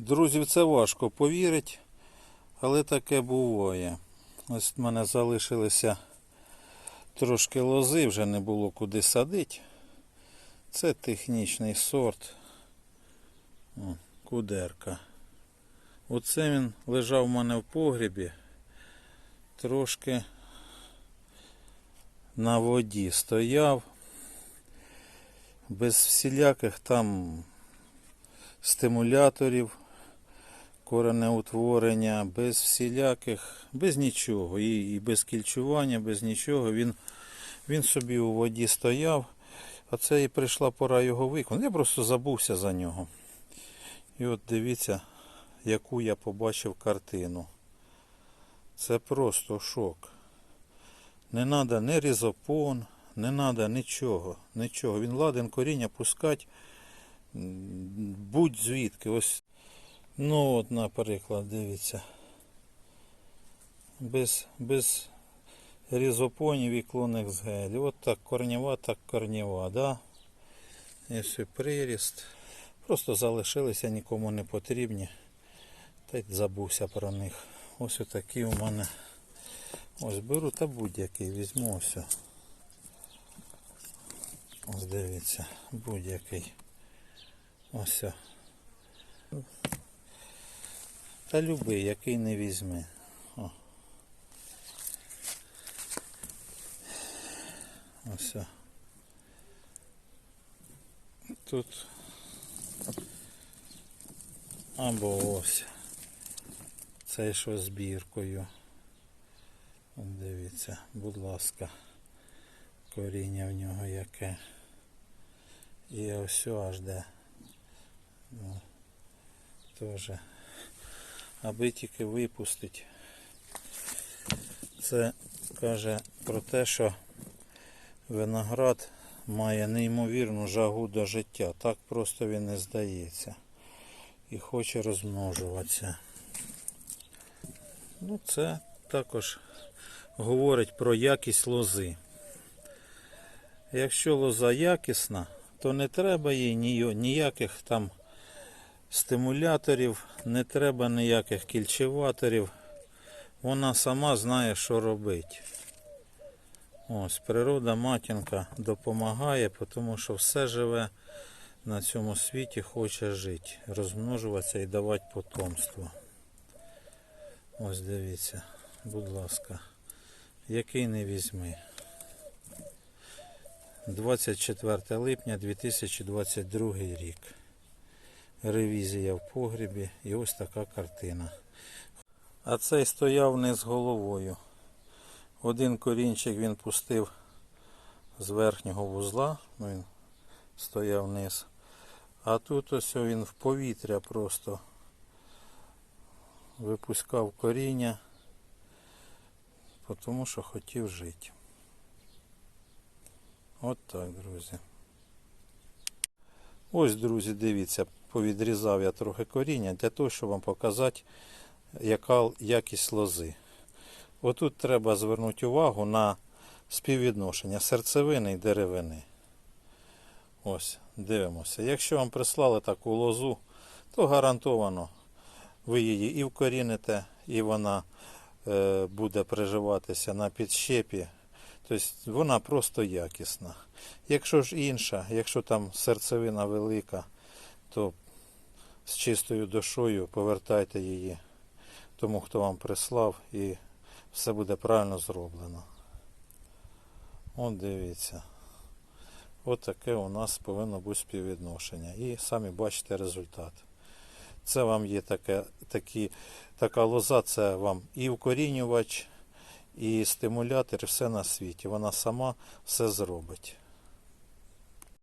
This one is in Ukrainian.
Друзі, це важко повірити, але таке буває. Ось в мене залишилися трошки лози, вже не було куди садити. Це технічний сорт. О, кудерка. Оце він лежав у мене в погрібі. Трошки на воді стояв. Без всіляких там стимуляторів коренеутворення, без всіляких, без нічого. І, і без кільчування, без нічого. Він, він собі у воді стояв. А це і прийшла пора його виконати. Я просто забувся за нього. І от дивіться, яку я побачив картину. Це просто шок. Не треба ні різопон, не треба нічого. нічого. Він ладен коріння пускати будь звідки. Ось. Ну от, наприклад, дивіться. Без, без різопонів і клонних з гелі. От так корнєва, так корнєва, да? І все, приріст. Просто залишилися, нікому не потрібні. Та й забувся про них. Ось отакі у мене. Ось беру та будь-який візьму ось. Ось дивіться, будь-який. Ось. Та любий, який не візьми. О. Ось. Тут або ось. Це що з біркою. От Дивіться, будь ласка, коріння в нього яке. І ось аж де. Ну, теж. Аби тільки випустить. Це каже про те, що виноград має неймовірну жагу до життя. Так просто він не здається. І хоче розмножуватися. Ну, це також говорить про якість лози. Якщо лоза якісна, то не треба їй ніяких там стимуляторів, не треба ніяких кільчеваторів. Вона сама знає, що робити. Ось, природа матінка допомагає, тому що все живе на цьому світі хоче жити, розмножуватися і давати потомство. Ось дивіться, будь ласка, який не візьми. 24 липня 2022 рік. Ревізія в погрібі і ось така картина. А цей стояв не з головою. Один корінчик він пустив з верхнього вузла, ну він стояв вниз. А тут ось він в повітря просто випускав коріння, тому що хотів жити. От так, друзі. Ось, друзі, дивіться, повідрізав я трохи коріння для того, щоб вам показати, яка якість лози. Отут треба звернути увагу на співвідношення серцевини і деревини. Ось, дивимося. Якщо вам прислали таку лозу, то гарантовано ви її і вкоріните, і вона е, буде приживатися на підщепі. Тобто вона просто якісна. Якщо ж інша, якщо там серцевина велика, то з чистою душою повертайте її тому, хто вам прислав, і все буде правильно зроблено. От дивіться. От таке у нас повинно бути співвідношення. І самі бачите результат. Це вам є таке, такі, така лоза, це вам і укорінювач, і стимулятор, і все на світі. Вона сама все зробить.